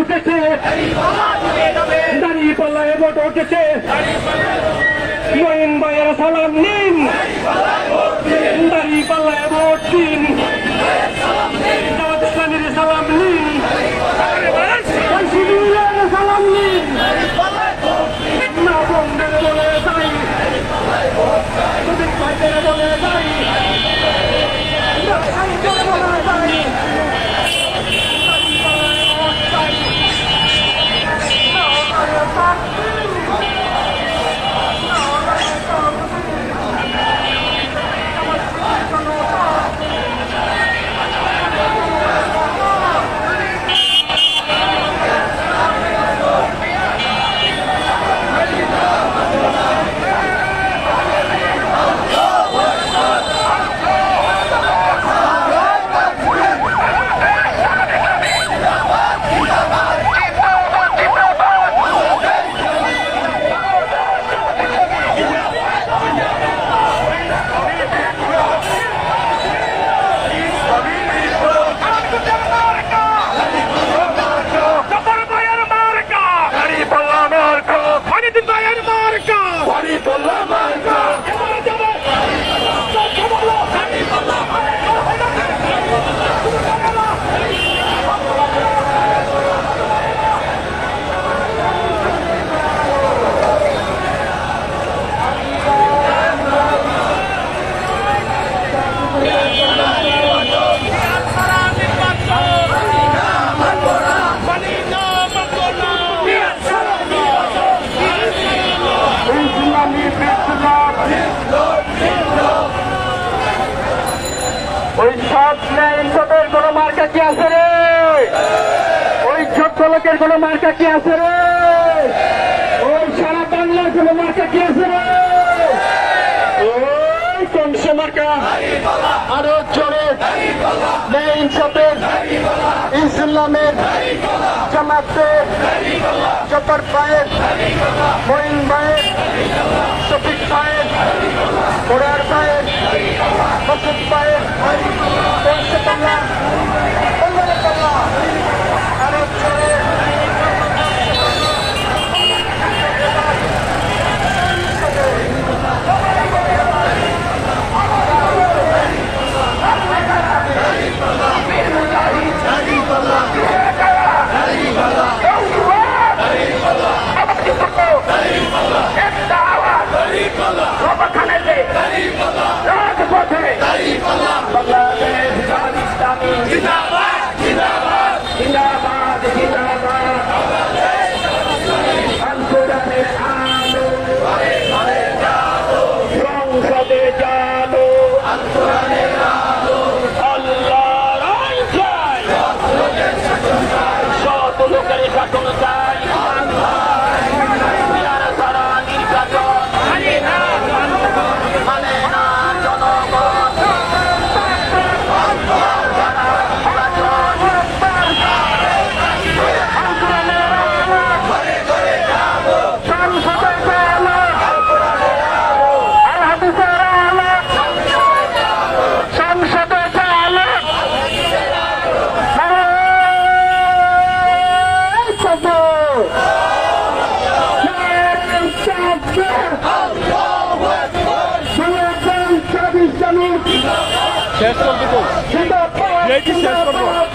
উঠেছে। দাঁড়িয়ে পাল্লায় ভোট উঠেছে। মহিন ভাইয়ের সালাম নিন ওই ন্যায় ইনসাফের কোন মার্কা কি আছে রে? ওই ছোট্ট লোকের কোন মার্কা কি আছে রে? ওই সারা বাংলার কোন মার্কা কি আছে রে? ওই কংস মার্কা আরও জোরে ন্যায় ইনসাফের ইসলামের জামাতের জবর পায়ের, মঈন ভাইয়ের শফিক ভাইয়ের কোরআর ভাইয়ের মসুদ ভাইয়ের শেষ করে দেবো শেষ করবো